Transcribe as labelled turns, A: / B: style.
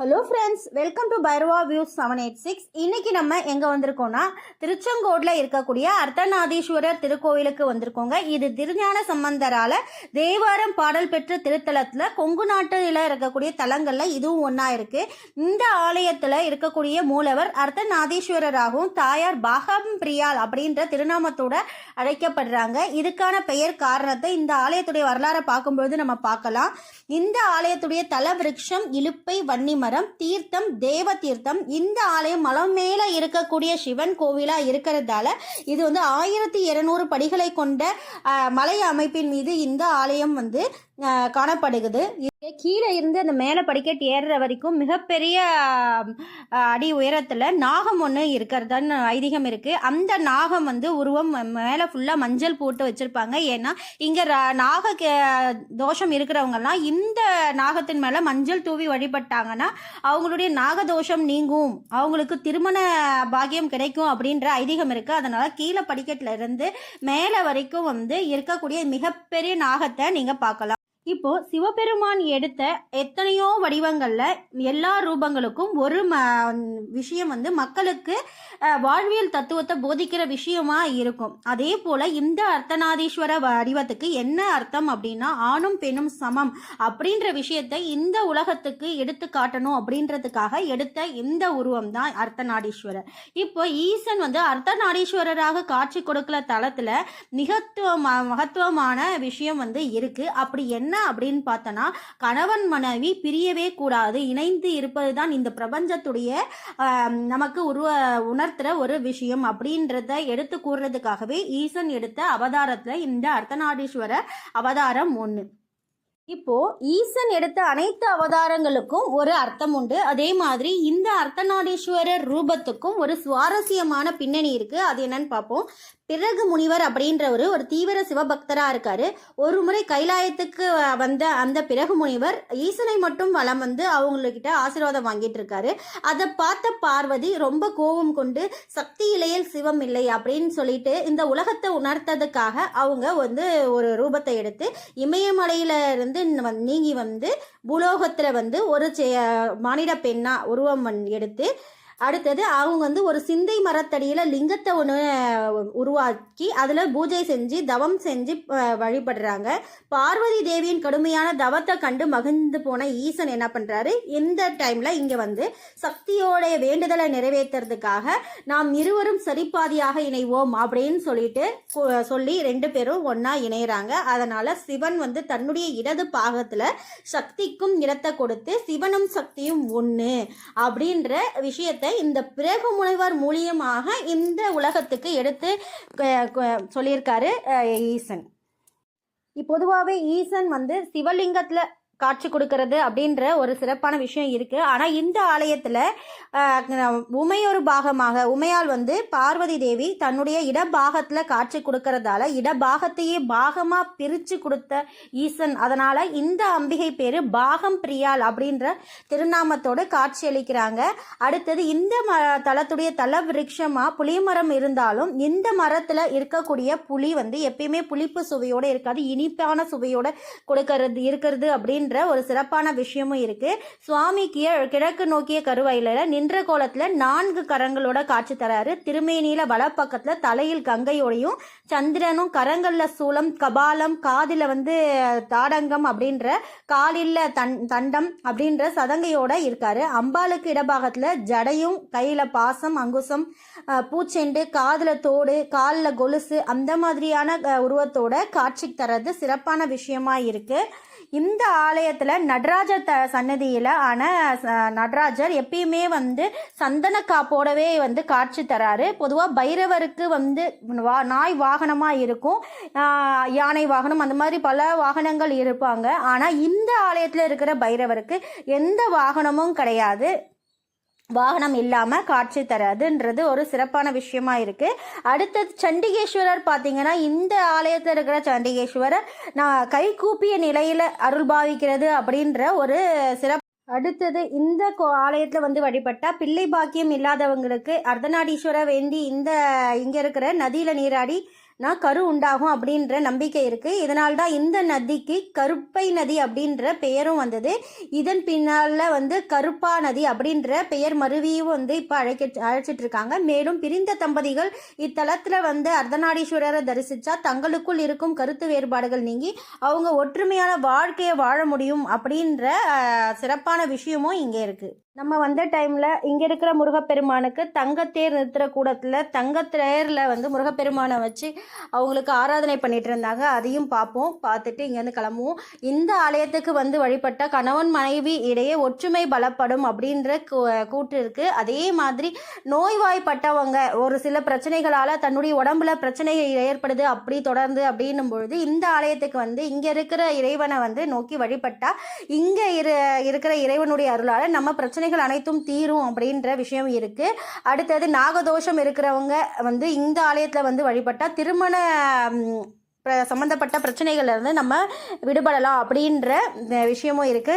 A: Hello friends welcome to Bhairava views seven eight six இன்றைக்கி நம்ம எங்கே வந்திருக்கோம்னா திருச்செங்கோட்டில் இருக்கக்கூடிய அர்த்தநாதீஸ்வரர் திருக்கோயிலுக்கு வந்திருக்கோங்க. இது திருஞான சம்பந்தரால தேவாரம் பாடல் பெற்ற திருத்தலத்தில் கொங்கு நாட்டில் இருக்கக்கூடிய தலங்களில் இதுவும் ஒன்றா இருக்குது இந்த ஆலயத்தில் இருக்கக்கூடிய மூலவர் அர்த்தநாதீஸ்வரராகவும் தாயார் பாகம் பிரியால் அப்படின்ற திருநாமத்தோட அழைக்கப்படுறாங்க. இதுக்கான பெயர் காரணத்தை இந்த ஆலயத்துடைய வரலாறை பார்க்கும்பொழுது நம்ம பார்க்கலாம். இந்த ஆலயத்துடைய தல விருட்சம் இலுப்பை மரம் தீர்த்தம் தேவ தீர்த்தம் இந்த ஆலயம் மலம் மேல இருக்கக்கூடிய சிவன் கோவிலா இருக்கிறதால இது வந்து ஆயிரத்தி இருநூறு படிகளை கொண்ட மலை அமைப்பின் மீது இந்த ஆலயம் வந்து காணப்படுகிறது. கீழே இருந்து அந்த மேலே படிக்கட்டு ஏறுற வரைக்கும் மிகப்பெரிய அடி உயரத்தில் நாகம் ஒன்று இருக்கிறதான்னு ஐதீகம் இருக்குது அந்த நாகம் வந்து உருவம் மேலே ஃபுல்லாக மஞ்சள் போட்டு வச்சுருப்பாங்க. ஏன்னா இங்கே நாக தோஷம் இருக்கிறவங்கலாம் இந்த நாகத்தின் மேலே மஞ்சள் தூவி வழிபட்டாங்கன்னா அவங்களுடைய நாகதோஷம் நீங்கும். அவங்களுக்கு திருமண பாக்கியம் கிடைக்கும் அப்படின்ற ஐதீகம் இருக்குது அதனால் கீழே படிக்கட்டில் இருந்து மேலே வரைக்கும் வந்து இருக்கக்கூடிய மிகப்பெரிய நாகத்தை நீங்கள் பார்க்கலாம். இப்போ சிவபெருமான் எடுத்த எத்தனையோ வடிவங்கள்ல எல்லா ரூபங்களுக்கும் ஒரு ம விஷயம் வந்து மக்களுக்கு வாழ்வியல் தத்துவத்தை போதிக்கிற விஷயமா இருக்கும். அதே போல இந்த அர்த்தநாதீஸ்வர வடிவத்துக்கு என்ன அர்த்தம் அப்படின்னா ஆணும் பெண்ணும் சமம் அப்படின்ற விஷயத்தை இந்த உலகத்துக்கு எடுத்து காட்டணும் அப்படின்றதுக்காக எடுத்த இந்த உருவம் தான் அர்த்தநாடீஸ்வரர் இப்போ ஈசன் வந்து அர்த்தநாடீஸ்வரராக காட்சி கொடுக்கல தளத்துல மிகத்துவ மகத்துவமான விஷயம் வந்து இருக்கு. அப்படி என்ன அப்படின்னு பார்த்தோன்னா கணவன் மனைவி பிரியவே கூடாது. இணைந்து இருப்பது தான் இந்த பிரபஞ்சத்துடைய நமக்கு உருவ உணர்த்துற ஒரு விஷயம் அப்படின்றத எடுத்து கூறுறதுக்காகவே ஈசன் எடுத்த அவதாரத்துல இந்த அர்த்தநாடீஸ்வர அவதாரம் ஒன்று இப்போ ஈசன் எடுத்த அனைத்து அவதாரங்களுக்கும் ஒரு அர்த்தம் உண்டு. அதே மாதிரி இந்த அர்த்தநாடீஸ்வரர் ரூபத்துக்கும் ஒரு சுவாரஸ்யமான பின்னணி இருக்கு. அது என்னன்னு பார்ப்போம். பிறகு முனிவர் அப்படின்றவர் ஒரு தீவிர சிவபக்தராக இருக்காரு. ஒரு முறை கைலாயத்துக்கு வந்த அந்த பிறகு முனிவர் ஈசனை மட்டும் வளம் வந்து அவங்கக்கிட்ட ஆசீர்வாதம் வாங்கிட்டு இருக்காரு. அதை பார்த்த பார்வதி ரொம்ப கோபம் கொண்டு சக்தி இலையில் சிவம் இல்லை அப்படின்னு சொல்லிட்டு இந்த உலகத்தை உணர்த்ததுக்காக அவங்க வந்து ஒரு ரூபத்தை எடுத்து இமயமலையில இருந்து நீங்கி வந்து புலோகத்தில் வந்து ஒரு செ- மானிட பெண்ணா உருவம் எடுத்து அடுத்தது அவங்க வந்து ஒரு சிந்தை மரத்தடியில் லிங்கத்தை ஒன்று உருவாக்கி அதில் பூஜை செஞ்சு தவம் செஞ்சு வழிபடுறாங்க. பார்வதி தேவியின் கடுமையான தவத்தை கண்டு மகிழ்ந்து போன ஈசன் என்ன பண்ணுறாரு இந்த டைமில் இங்கே வந்து சக்தியோடைய வேண்டுதலை நிறைவேற்றுறதுக்காக நாம் இருவரும் சரிப்பாதியாக இணைவோம் அப்படின்னு சொல்லிட்டு சொல்லி ரெண்டு பேரும் ஒன்றா இணையறாங்க. அதனால் சிவன் வந்து தன்னுடைய இடது பாகத்தில் சக்திக்கும் இடத்தை கொடுத்து சிவனும் சக்தியும் ஒன்று அப்படின்ற விஷயத்தை இந்த பிறகு முனைவர் மூலியமாக இந்த உலகத்துக்கு எடுத்து சொல்லியிருக்காரு ஈசன். பொதுவாகவே ஈசன் வந்து சிவலிங்கத்தில் காட்சி கொடுக்கறது அப்படின்ற ஒரு சிறப்பான விஷயம் இருக்குது ஆனால் இந்த ஆலயத்தில் உமையொரு பாகமாக உமையால் வந்து பார்வதி தேவி தன்னுடைய இடபாகத்தில் காட்சி கொடுக்கறதால இடபாகத்தையே பாகமாக பிரித்து கொடுத்த ஈசன். அதனால் இந்த அம்பிகை பேர் பாகம் பிரியாள் அப்படின்ற திருநாமத்தோடு காட்சி அளிக்கிறாங்க. அடுத்தது இந்த ம தளத்துடைய தல விருட்சமாக புளிமரம் இருந்தாலும் இந்த மரத்தில் இருக்கக்கூடிய புளி வந்து எப்பயுமே புளிப்பு சுவையோடு இருக்காது. இனிப்பான சுவையோடு கொடுக்கறது இருக்கிறது அப்படின்ற ஒரு சிறப்பான விஷயமும் இருக்குது சுவாமி கிழக்கு நோக்கிய கருவையில் நின்ற கோலத்தில் நான்கு கரங்களோட காட்சி தராரு. திருமேனியில வலப்பக்கத்தில் தலையில் கங்கையோடையும் சந்திரனும் கரங்களில் சூலம் கபாலம் காதில் வந்து தாடங்கம் அப்படின்ற காலில் தன் தண்டம் அப்படின்ற சதங்கையோட இருக்காரு. அம்பாளுக்கு இடபாகத்தில் ஜடையும் கையில் பாசம் அங்குசம் பூச்செண்டு காதில் தோடு காலில் கொலுசு அந்த மாதிரியான உருவத்தோட காட்சி தரது சிறப்பான விஷயமா இருக்குது இந்த ஆலயத்தில் நடராஜர் த சன்னதியில் ஆன நடராஜர் எப்பயுமே வந்து சந்தன காப்போடவே வந்து காட்சி தராரு. பொதுவாக பைரவருக்கு வந்து வா நாய் வாகனமாக இருக்கும். யானை வாகனம் அந்த மாதிரி பல வாகனங்கள் இருப்பாங்க. ஆனால் இந்த ஆலயத்தில் இருக்கிற பைரவருக்கு எந்த வாகனமும் கிடையாது. வாகனம் இல்லாமல் காட்சி தராதுன்றது ஒரு சிறப்பான விஷயமா இருக்கு. அடுத்தது சண்டிகேஸ்வரர் பார்த்தீங்கன்னா இந்த ஆலயத்தில் இருக்கிற சண்டிகேஸ்வரர் நான் கைகூப்பிய நிலையில் அருள் பாவிக்கிறது அப்படின்ற ஒரு சிறப்பு. அடுத்தது இந்த கோ ஆலயத்தில் வந்து வழிபட்டால் பிள்ளை பாக்கியம் இல்லாதவங்களுக்கு அர்த்தநாடீஸ்வரர் வேண்டி இந்த இங்கே இருக்கிற நதியில் நீராடி நான் கரு உண்டாகும் அப்படின்ற நம்பிக்கை இருக்கு. இதனால் தான் இந்த நதிக்கு கருப்பை நதி அப்படின்ற பெயரும் வந்தது. இதன் பின்னால் வந்து கருப்பா நதி அப்படின்ற பெயர் மருவியும் வந்து இப்போ அழைக்க அழைச்சிட்டு இருக்காங்க மேலும் பிரிந்த தம்பதிகள் இத்தலத்தில் வந்து அர்த்தநாடீஸ்வரரை தரிசித்தா தங்களுக்குள் இருக்கும் கருத்து வேறுபாடுகள் நீங்கி அவங்க ஒற்றுமையான வாழ்க்கையை வாழ முடியும் அப்படின்ற சிறப்பான விஷயமும் இங்கே இருக்குது நம்ம வந்த டைமில் இங்கே இருக்கிற முருகப்பெருமானுக்கு தங்கத்தேர் நிறுத்துகிற கூடத்தில் தங்கத்தேரில் வந்து முருகப்பெருமானை வச்சு அவங்களுக்கு ஆராதனை பண்ணிட்டு இருந்தாங்க. அதையும் பார்ப்போம். பார்த்துட்டு இங்கேருந்து கிளம்புவோம். இந்த ஆலயத்துக்கு வந்து வழிபட்ட கணவன் மனைவி இடையே ஒற்றுமை பலப்படும் அப்படின்ற கூ- கூற்று அதே மாதிரி நோய்வாய்ப்பட்டவங்க ஒரு சில பிரச்சனைகளால் தன்னுடைய உடம்புல பிரச்சனை ஏற்படுது அப்படி தொடர்ந்து அப்படின்னும் பொழுது இந்த ஆலயத்துக்கு வந்து இங்கே இருக்கிற இறைவனை வந்து நோக்கி வழிபட்டால் இங்கே இரு இருக்கிற இறைவனுடைய அருளால் நம்ம பிரச்சனை பிரச்சனைகள் அனைத்தும் தீரும் அப்படின்ற விஷயம் இருக்குது அடுத்தது நாகதோஷம் இருக்கிறவங்க வந்து இந்த ஆலயத்தில் வந்து வழிபட்டால் திருமண சம்மந்தப்பட்ட பிரச்சனைகள்லேருந்து நம்ம விடுபடலாம் அப்படின்ற விஷயமும் இருக்கு.